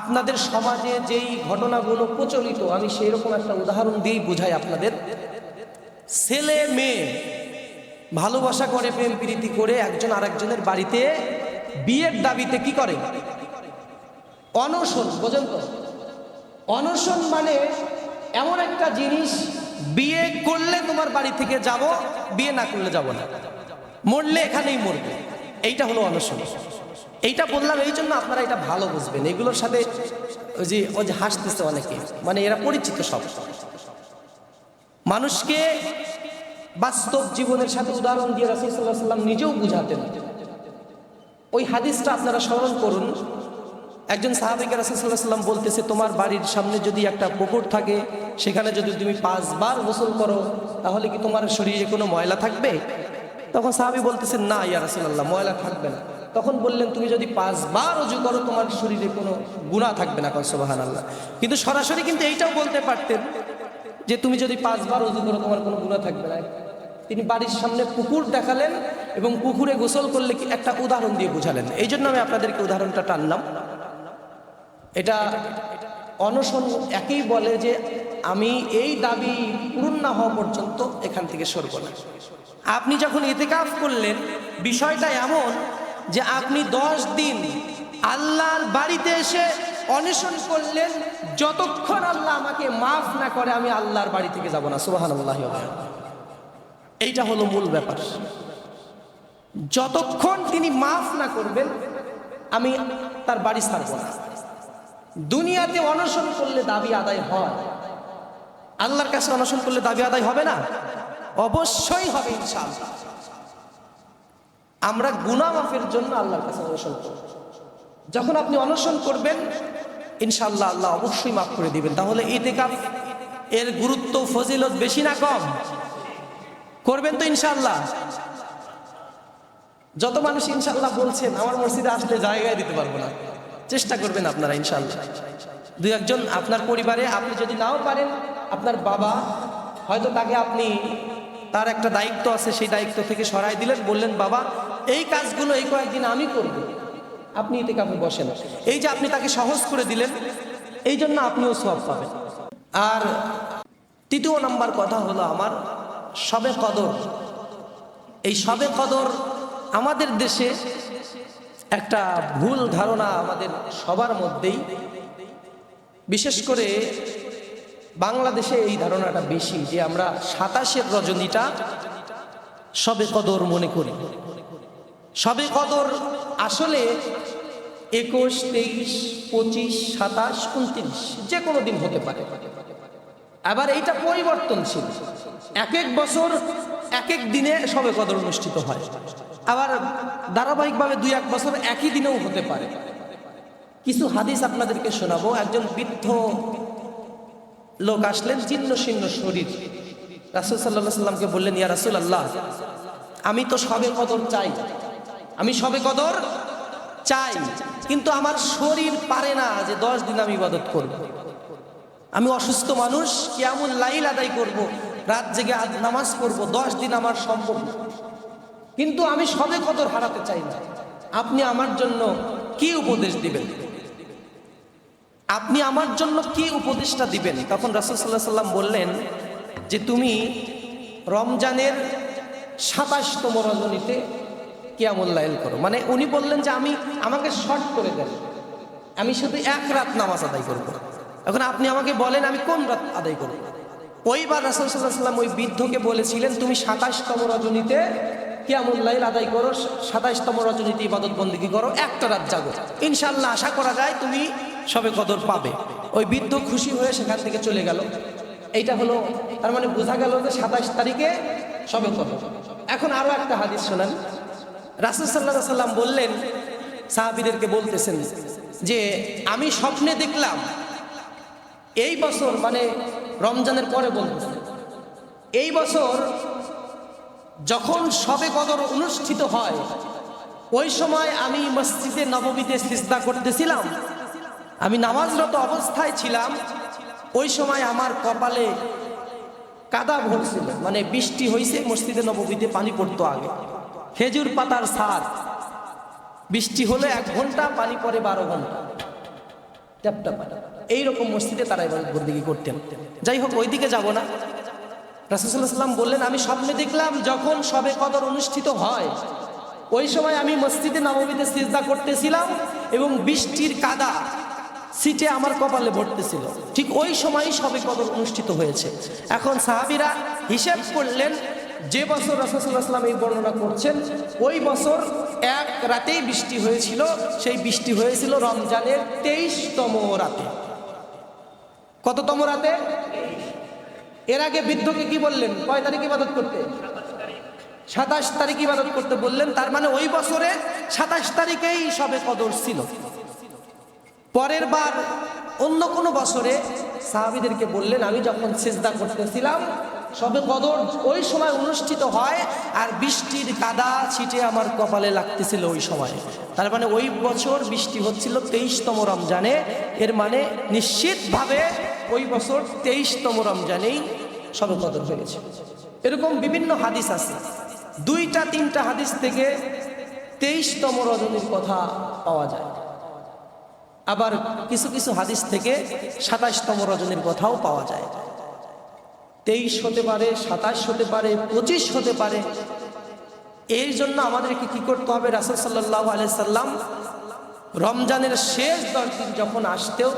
আপনাদের সমাজে যেই ঘটনাগুলো প্রচলিত, আমি সেই রকম একটা উদাহরণ দিয়েই বুঝাই আপনাদের। ছেলে মেয়ে ভালোবাসা করে, প্রেম প্রীতি করে, একজন আরেকজনের বাড়িতে বিয়ের দাবিতে কি করে? অনশন, বোঝেন তো? অনশন মানে এমন একটা জিনিস, বিয়ে করলে তোমার বাড়ি থেকে যাব, বিয়ে না করলে যাব না। মরলে এখানেই মরবে। এইটা হলো অনশন। এইটা বললাম, এই জন্য আপনারা এটা ভালো বুঝবেন। এগুলোর সাথে ওই যে ওই যে হাসতেছে অনেকে। মানে এরা পরিচিত সব। মানুষকে বাস্তব জীবনের সাথে উদাহরণ দিয়ে রাসুল সাল্লাহ সাল্লাম নিজেও বুঝাতেন। ওই হাদিসটা আপনারা স্মরণ করুন। একজন সাহাবিকে রাসুল্লাহ সাল্লাম বলতেছে, তোমার বাড়ির সামনে যদি একটা পুকুর থাকে, সেখানে যদি তুমি পাঁচবার গোসল করো, তাহলে কি তোমার শরীরে কোনো ময়লা থাকবে? তখন সাহাবি বলতেছে না, ইয়া রাসুল্লাহ ময়লা থাকবে না। তখন বললেন, তুমি যদি পাঁচবার অজু করো, তোমার শরীরে কোনো গুণা থাকবে না। কন সোবাহান আল্লাহ কিন্তু সরাসরি কিন্তু এইটাও বলতে পারতেন যে, তুমি যদি পাঁচবার অজু করো, তোমার কোনো গুণা থাকবে না। তিনি বাড়ির সামনে পুকুর দেখালেন এবং পুকুরে গোসল করলে কি একটা উদাহরণ দিয়ে বুঝালেন। এই জন্য আমি আপনাদেরকে উদাহরণটা টানলাম। এটা অনশন একেই বলে যে, আমি এই দাবি পূরণ না হওয়া পর্যন্ত এখান থেকে সরব না। আপনি যখন এতেকাফ করলেন, বিষয়টা এমন যে আপনি দশ দিন আল্লাহর বাড়িতে এসে অনশন করলেন, যতক্ষণ আল্লাহ আমাকে মাফ না করে, আমি আল্লাহর বাড়ি থেকে যাব না। আল্লাহ এইটা হলো মূল ব্যাপার। যতক্ষণ তিনি মাফ না করবেন, আমি তার বাড়ি ছাড়ব না। দুনিয়াতে অনশন করলে দাবি আদায় হয়। আল্লাহর কাছে অনশন করলে দাবি আদায় হবে না? অবশ্যই হবে ইনশাআল্লাহ। আমরা গুনাহ মাফের জন্য আল্লাহর কাছে অনশন করব যখন আপনি অনশন করবেন ইনশাল্লাহ আল্লাহ অবশ্যই মাফ করে দিবেন। তাহলে ইতেকাফ এর গুরুত্ব, ফজিলত বেশি না কম? করবেন তো ইনশাল্লাহ যত মানুষ ইনশাল্লাহ বলছেন, আমার মসজিদে আসলে জায়গায় দিতে পারব না। চেষ্টা করবেন আপনারা ইনশাল্লাহ দু একজন, আপনার পরিবারে আপনি যদি নাও পারেন, আপনার বাবা হয়তো তাকে আপনি তার একটা দায়িত্ব আছে, সেই দায়িত্ব থেকে সরাই দিলেন, বললেন, বাবা, এই কাজগুলো এই কয়েকদিন আমি করব। আপনি এতে কাপে বসেন। এই যে আপনি তাকে সহজ করে দিলেন, এই জন্য আপনিও সব পাবেন। আর তৃতীয় নাম্বার কথা হলো আমার, সবে কদর। এই সবে কদর আমাদের দেশে একটা ভুল ধারণা আমাদের সবার মধ্যেই। বিশেষ করে বাংলাদেশে এই ধারণাটা বেশি যে আমরা সাতাশের রজনীটা সবে কদর মনে করি। সবে কদর আসলে একুশ, তেইশ, পঁচিশ, সাতাশ, উনত্রিশ যে কোনো দিন হতে পারে। আবার এইটা পরিবর্তনশীল। এক এক বছর এক এক দিনে সবে কদর অনুষ্ঠিত হয়। আবার ধারাবাহিকভাবে দুই, এক বছর একই দিনেও হতে পারে। কিছু হাদিস আপনাদেরকে শোনাবো। একজন বৃদ্ধ লোক আসলেন ছিন্ন ছিন্ন শরীর রাসুল সাল্লাহ সাল্লামকে বললেন, ইয়া রাসুল আল্লাহ আমি তো সবে কদর চাই আমি সবে কদর চাই, কিন্তু আমার শরীর পারে না যে দশ দিন আমি ইবাদত করব। আমি অসুস্থ মানুষ কেমন লাইল আদায় করব। রাত জেগে আজ নামাজ করব দশ দিন আমার সম্ভব কিন্তু আমি সবে কদর হারাতে চাই না আপনি আমার জন্য কি উপদেশ দিবেন আপনি আমার জন্য কি উপদেশটা দিবেন? তখন রাসুল সাল্লাহ সাল্লাম বললেন যে, তুমি রমজানের সাতাশতম রজনীতে কিয়ামুল্লাইল করো। মানে উনি বললেন যে, আমি, আমাকে শর্ট করে দেন। আমি শুধু এক রাত নামাজ আদায় করব। এখন আপনি আমাকে বলেন, আমি কোন রাত আদায় করব? ওইবার রাসুল সাল্লাহ সাল্লাম ওই বৃদ্ধকে বলেছিলেন, তুমি সাতাশতম রজনীতে কিয়ামুল্লাইল আদায় করো, সাতাশতম রজনীতে ইবাদত করো, একটা রাত জাগো। ইনশাল্লাহ আশা করা যায় তুমি সবে কদর পাবে। ওই বৃদ্ধ খুশি হয়ে সেখান থেকে চলে গেল। এইটা হলো, তার মানে বোঝা গেল যে সাতাশ তারিখে সবে কদর। এখন আরও একটা হাদিস শোনেন। রাসুল সাল্লাহ সাল্লাম বললেন, সাহাবিদেরকে বলতেছেন যে, আমি স্বপ্নে দেখলাম, এই বছর মানে রমজানের পরে বলতেছেন, এই বছর যখন সবে কদর অনুষ্ঠিত হয়, ওই সময় আমি মসজিদে নবমীতে সিজদা করতেছিলাম। আমি নামাজরত অবস্থায় ছিলাম। ওই সময় আমার কপালে কাদা ভরছিল। মানে বৃষ্টি হয়েছে মসজিদে নবমীতে পানি পড়তো আগে। খেজুর পাতার সার বৃষ্টি হলে এক ঘণ্টা, পানি পরে বারো ঘণ্টা। এইরকম মসজিদে তারা এবার বন্দিগি করতেন। যাই হোক, ওইদিকে যাব না। রাসুসাল্লাহ সাল্লাম বললেন, আমি স্বপ্নে দেখলাম যখন সবে কদর অনুষ্ঠিত হয়, ওই সময় আমি মসজিদে নবমীতে সিজদা করতেছিলাম এবং বৃষ্টির কাদা সিটে আমার কপালে ভরতেছিল। ঠিক ওই সময় সবে কদর অনুষ্ঠিত হয়েছে। এখন সাহাবিরা হিসেব করলেন, যে বছর রসুল্লাহাম এই বর্ণনা করছেন, ওই বছর এক রাতেই বৃষ্টি হয়েছিল। সেই বৃষ্টি হয়েছিল রমজানের তেইশতম রাতে। কততম রাতে? এর আগে বৃদ্ধকে কি বললেন? কয় তারিখ ইবাদত করতে? সাতাশ তারিখ ইবাদত করতে বললেন। তার মানে ওই বছরে সাতাশ তারিখেই সবে কদর ছিল। পরের বার অন্য কোনো বছরে সাহাবিদেরকে বললেন, আমি যখন সেজদা করতেছিলাম, সবে কদর ওই সময় অনুষ্ঠিত হয় আর বৃষ্টির কাদা ছিটে আমার কপালে লাগতেছিল ওই সময়। তার মানে ওই বছর বৃষ্টি হচ্ছিল তেইশতম রমজানে। এর মানে নিশ্চিতভাবে ওই বছর তেইশতম রমজানেই সবে কদর হয়েছে। এরকম বিভিন্ন হাদিস আছে। দুইটা, তিনটা হাদিস থেকে তেইশতম রজনীর কথা পাওয়া যায়। আবার কিছু কিছু হাদিস থেকে সাতাশতম রজনীর কথাও পাওয়া যায়। তেইশ হতে পারে, সাতাশ হতে পারে, পঁচিশ হতে পারে। এর জন্য আমাদেরকে কি করতে হবে? রাসুল সাল্লাহ আলাইসাল্লাম রমজানের শেষ দশ দিন যখন আসতেও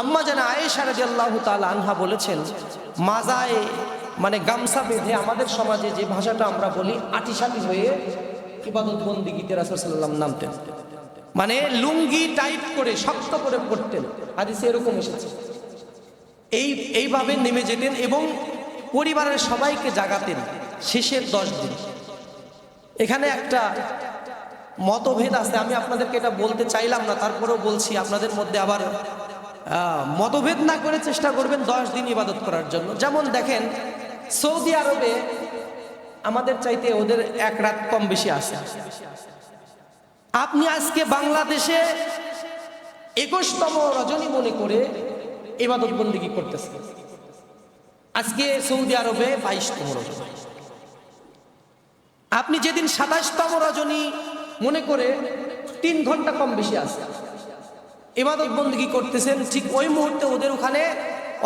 আম্মা যেন আয়েশা রাজি আল্লাহ তাল আনহা বলেছেন, মাজায় মানে গামছা বেঁধে আমাদের সমাজে যে ভাষাটা আমরা বলি আটিসাটি হয়ে ইবাদত বন্দিগিতে রাসুল সাল্লাম নামতেন। মানে লুঙ্গি টাইট করে শক্ত করে পড়তেন হাদিসে এরকম এসেছে। এই, এইভাবে নেমে যেতেন এবং পরিবারের সবাইকে জাগাতেন শেষের দশ দিন। এখানে একটা মতভেদ আছে, আমি আপনাদেরকে এটা বলতে চাইলাম না, তারপরেও বলছি, আপনাদের মধ্যে আবার মতভেদ না করে চেষ্টা করবেন দশ দিন ইবাদত করার জন্য। যেমন দেখেন, সৌদি আরবে আমাদের চাইতে ওদের এক রাত কম বেশি আছে। আপনি আজকে বাংলাদেশে একুশতম রজনী মনে করে ইবাদত বন্দিগি করতেছেন? আজকে সৌদি আরবে বাইশতম রজনী। আপনি যেদিন সাতাশতম রজনী মনে করে তিন ঘণ্টা কম বেশি আছে। ইবাদত বন্দিগি করতেছেন? ঠিক ওই মুহূর্তে ওদের ওখানে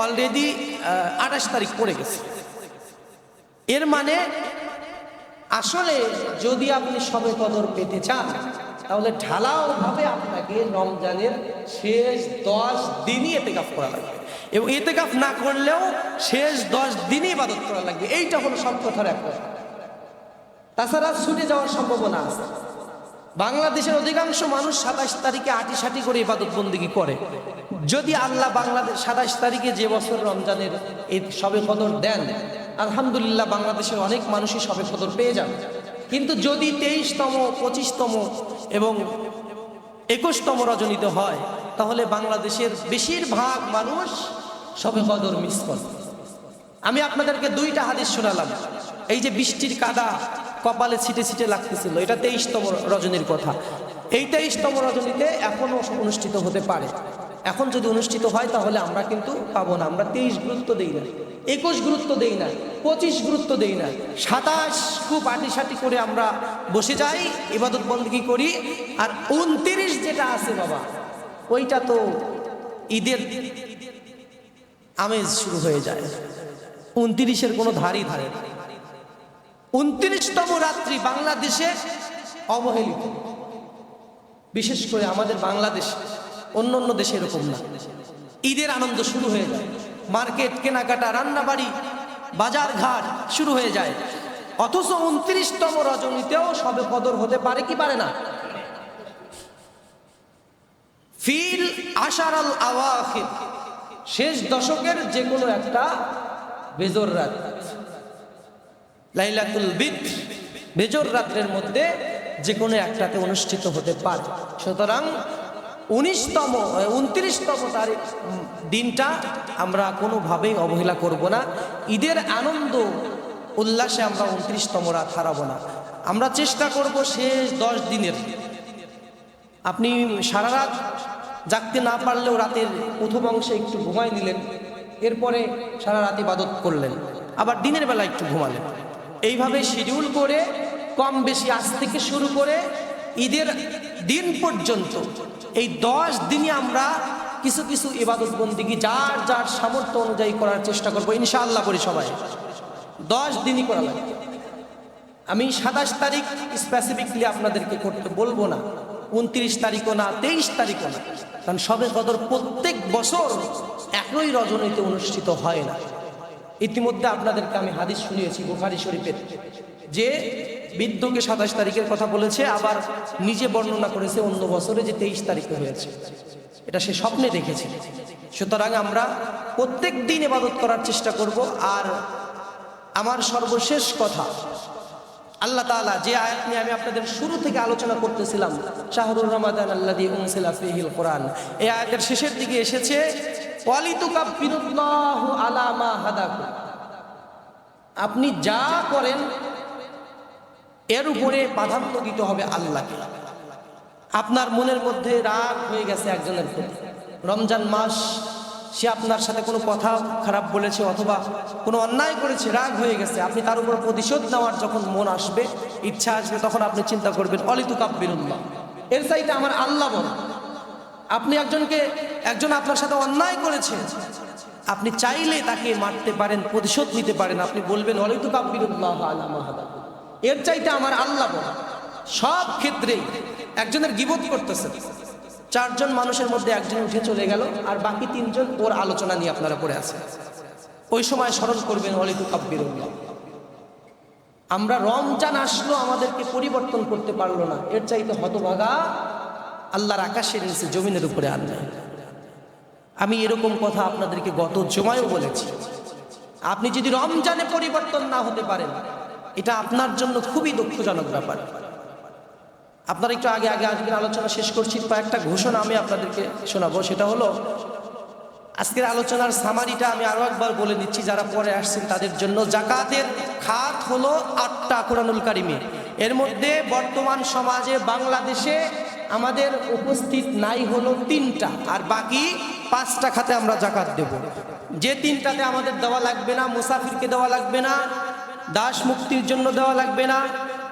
অলরেডি আঠাশ তারিখ পড়ে গেছে। এর মানে আসলে যদি আপনি সবে কদর পেতে চান তাহলে ঢালাও ভাবে আপনাকে রমজানের শেষ দশ দিনই এতেকাফ করা লাগবে। এবং এতেকাফ না করলেও শেষ দশ দিনই ইবাদত করা লাগবে। এইটা হলো সব কথার এক কথা। তাছাড়া ছুটে যাওয়ার সম্ভাবনা আছে। বাংলাদেশের অধিকাংশ মানুষ সাতাশ তারিখে আটি সাটি করে ইবাদত বন্দিগি করে। যদি আল্লাহ বাংলাদেশ সাতাশ তারিখে যে বছর রমজানের এই সবে কদর দেন, আলহামদুলিল্লাহ বাংলাদেশের অনেক মানুষই সবে কদর পেয়ে যান কিন্তু যদি তেইশতম, পঁচিশতম এবং একুশতম রজনীতে হয়, তাহলে বাংলাদেশের বেশিরভাগ মানুষ সবে কদর মিস করে। আমি আপনাদেরকে দুইটা হাদিস শোনালাম। এই যে বৃষ্টির কাদা কপালে ছিটে ছিটে লাগতেছিল, এটা তেইশতম রজনীর কথা। এই তেইশতম রজনীতে এখনও অনুষ্ঠিত হতে পারে। এখন যদি অনুষ্ঠিত হয়, তাহলে আমরা কিন্তু পাবো না, আমরা তেইশ গুরুত্ব দিই না। একুশ গুরুত্ব দেই না, পঁচিশ গুরুত্ব দেই না। সাতাশ খুব আটিসাটি করে আমরা বসে যাই, ইবাদত বন্দী করি। আর উনত্রিশ যেটা আছে বাবা, ওইটা তো ঈদের আমেজ শুরু হয়ে যায়। উনত্রিশের কোনো ধারই ধারে উনত্রিশতম রাত্রি বাংলাদেশে অবহেলিত। বিশেষ করে আমাদের বাংলাদেশ অন্য অন্য দেশে এরকম না। ঈদের আনন্দ শুরু হয়ে যায়। মার্কেট, কেনাকাটা, রান্নাবাড়ি বাজার ঘাট শুরু হয়ে যায়। অথচ উনত্রিশতম রজনীতেও সবে কদর হতে পারে কি পারে না? ফিল আশার আল আওয়াখির, শেষ দশকের যে কোনো একটা বেজর রাত। লাইলাতুল বিদ বেজর রাত্রের মধ্যে যে কোনো একটাতে অনুষ্ঠিত হতে পারে। সুতরাং উনিশতম উনত্রিশতম তারিখ দিনটা আমরা কোনোভাবেই অবহেলা করব না। ঈদের আনন্দ উল্লাসে আমরা উনত্রিশতম রাত হারাবো না। আমরা চেষ্টা করব শেষ দশ দিনের। আপনি সারা রাত জাগতে না পারলেও রাতের প্রথম অংশে একটু ঘুমাই নিলেন, এরপরে সারা রাত ইবাদত করলেন, আবার দিনের বেলা একটু ঘুমালেন। এইভাবে শিডিউল করে কম বেশি আজ থেকে শুরু করে ঈদের দিন পর্যন্ত এই দশ দিনে আমরা কিছু কিছু ইবাদত বন্দিগি যার যার সামর্থ্য অনুযায়ী করার চেষ্টা করব, ইনশাআল্লাহ করি সবাই। দশ দিনই করা লাগে। আমি সাতাশ তারিখ স্পেসিফিকলি আপনাদেরকে করতে বলব না, উনত্রিশ তারিখও না, তেইশ তারিখও না, কারণ সবে কদর প্রত্যেক বছর একই রজনীতে অনুষ্ঠিত হয় না। ইতিমধ্যে আপনাদেরকে আমি হাদিস শুনিয়েছি, বুখারি শরীফের। যে বৃদ্ধকে সাতাশ তারিখের কথা বলেছে, আবার নিজে বর্ণনা করেছে অন্য বছরে যে তেইশ তারিখে হয়েছে। এটা সে স্বপ্নে দেখেছে। সুতরাং আমরা প্রত্যেক দিন এবাদত করার চেষ্টা করব। আর আমার সর্বশেষ কথা, আল্লাহ তাআলা যে আয়াত নিয়ে আমি আপনাদের শুরু থেকে আলোচনা করতেছিলাম, শাহরুর আল্লাদি উনসিলা ফিহিল কোরআন, এই আয়াতের শেষের দিকে এসেছে আপনি যা করেন এর উপরে প্রাধান্য দিতে হবে আল্লাহকে। আপনার মনের মধ্যে রাগ হয়ে গেছে একজনের প্রতি রমজান মাস, সে আপনার সাথে কোনো কথা খারাপ বলেছে অথবা কোনো অন্যায় করেছে, রাগ হয়ে গেছে, আপনি তার উপর প্রতিশোধ নেওয়ার যখন মন আসবে, ইচ্ছা আসবে, তখন আপনি চিন্তা করবেন, অলিতু কাব্বিরুল্লাহ। এর চাইতে আমার আল্লাহ বল আপনি একজনকে, একজন আপনার সাথে অন্যায় করেছে, আপনি চাইলে তাকে মারতে পারেন, প্রতিশোধ নিতে পারেন, আপনি বলবেন, অলিতু কাব্বিরুল্লাহ আলা মাহাদা। এর চাইতে আমার আল্লাহ বল সব ক্ষেত্রেই একজনের গিবত করতেছে। চারজন মানুষের মধ্যে একজন উঠে চলে গেল আর বাকি তিনজন ওর আলোচনা নিয়ে আপনারা পড়ে আছেন ওই সময় স্মরণ করবেন অলিতু কাব্বিরুল্লাহ আমরা রমজান আসলো, আমাদেরকে পরিবর্তন করতে পারল না। এর চাইতে হতভাগা আল্লাহর আকাশের নিচে জমিনের উপরে আর নাই। আমি এরকম কথা আপনাদেরকে গত জমায়ও বলেছি। আপনি যদি রমজানে পরিবর্তন না হতে পারেন এটা আপনার জন্য খুবই দুঃখজনক ব্যাপার। আপনার একটু আগে আগে আজকের আলোচনা শেষ করছি, কয়েকটা ঘোষণা আমি আপনাদেরকে শোনাবো। সেটা হলো, আজকের আলোচনার সামারিটা আমি আরও একবার বলে দিচ্ছি, যারা পরে আসছেন তাদের জন্য। জাকাতের খাত হলো আটটা কোরআনুল কারিমে। এর মধ্যে বর্তমান সমাজে বাংলাদেশে আমাদের উপস্থিত নাই হলো তিনটা, আর বাকি পাঁচটা খাতে আমরা জাকাত দেব। যে তিনটাতে আমাদের দেওয়া লাগবে না, মুসাফিরকে দেওয়া লাগবে না দাস মুক্তির জন্য দেওয়া লাগবে না।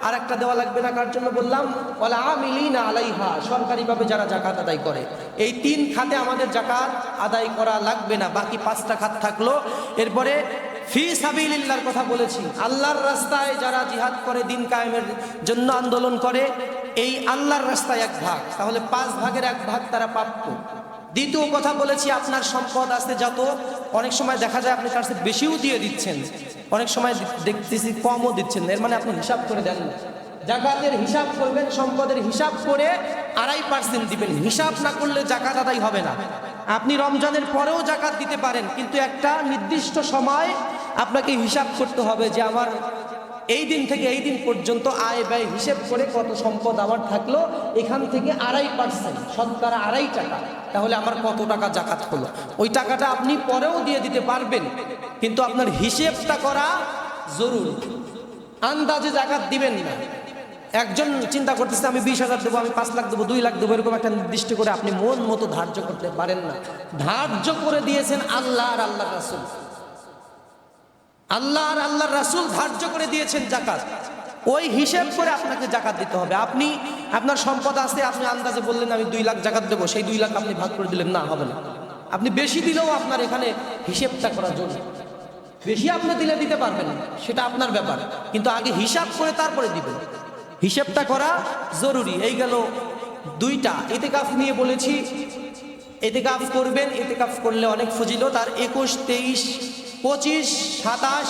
আর একটা দেওয়া লাগবে না, কার জন্য বললাম? ওলা আমিলিনা আলাইহা, সরকারিভাবে যারা জাকাত আদায় করে। এই তিন খাতে আমাদের জাকাত আদায় করা লাগবে না, বাকি পাঁচটা খাত থাকল। এরপরে, ফি সাবিলিল্লাহর কথা বলেছি। আল্লাহর রাস্তায় যারা জিহাদ করে, দিন কায়েমের জন্য আন্দোলন করে, এই আল্লাহর রাস্তায় এক ভাগ। তাহলে পাঁচ ভাগের এক ভাগ তারা প্রাপ্য দ্বিতীয় কথা বলেছি, আপনার সম্পদ আছে যত। অনেক সময় দেখা যায় আপনি তার বেশিও দিয়ে দিচ্ছেন। অনেক সময় দেখতেছি কমও দিচ্ছেন। এর মানে আপনি হিসাব করে দেন জাকাতের হিসাব করবেন, সম্পদের হিসাব করে আড়াই পার্সেন্ট দিবেন। হিসাব না করলে জাকাত আদায় হবে না। আপনি রমজানের পরেও জাকাত দিতে পারেন, কিন্তু একটা নির্দিষ্ট সময় আপনাকে হিসাব করতে হবে যে আমার এই দিন থেকে এই দিন পর্যন্ত আয় ব্যয় হিসেব করে কত সম্পদ আমার থাকল, এখান থেকে আড়াই পার্সেন্ট শতকরা আড়াই টাকা। তাহলে আমার কত টাকা জাকাত হলো? ওই টাকাটা আপনি পরেও দিয়ে দিতে পারবেন, কিন্তু আপনার হিসেবটা করা জরুরি। আন্দাজে জাকাত দিবেন না। একজন চিন্তা করতেছে, আমি বিশ হাজার দেবো, আমি পাঁচ লাখ দেবো, দুই লাখ দেবো, এরকম একটা নির্দিষ্ট করে আপনি মন মতো ধার্য করতে পারেন না। ধার্য করে দিয়েছেন আল্লাহ আর আল্লাহ রাসুল। আল্লাহ আর আল্লাহর রাসুল ধার্য করে দিয়েছেন জাকাত ওই হিসেব করে আপনাকে জাকাত দিতে হবে। আপনি, আপনার সম্পদ আছে, আপনি আন্দাজে বললেন, আমি দুই লাখ জাকাত দেবো। সেই দুই লাখ আপনি ভাগ করে দিলেন। না, হবে না। আপনি বেশি দিলেও আপনার এখানে হিসেবটা করা জরুরি। বেশি আপনি দিলে দিতে পারবেন সেটা আপনার ব্যাপার। কিন্তু আগে হিসাব করে তারপরে দিবেন। হিসেবটা করা জরুরি। এই গেল দুইটা। এতে এতেকাফ নিয়ে বলেছি এতে এতেকাফ করবেন এতে এতেকাফ করলে অনেক ফজিলত। তার একুশ, তেইশ পঁচিশ সাতাশ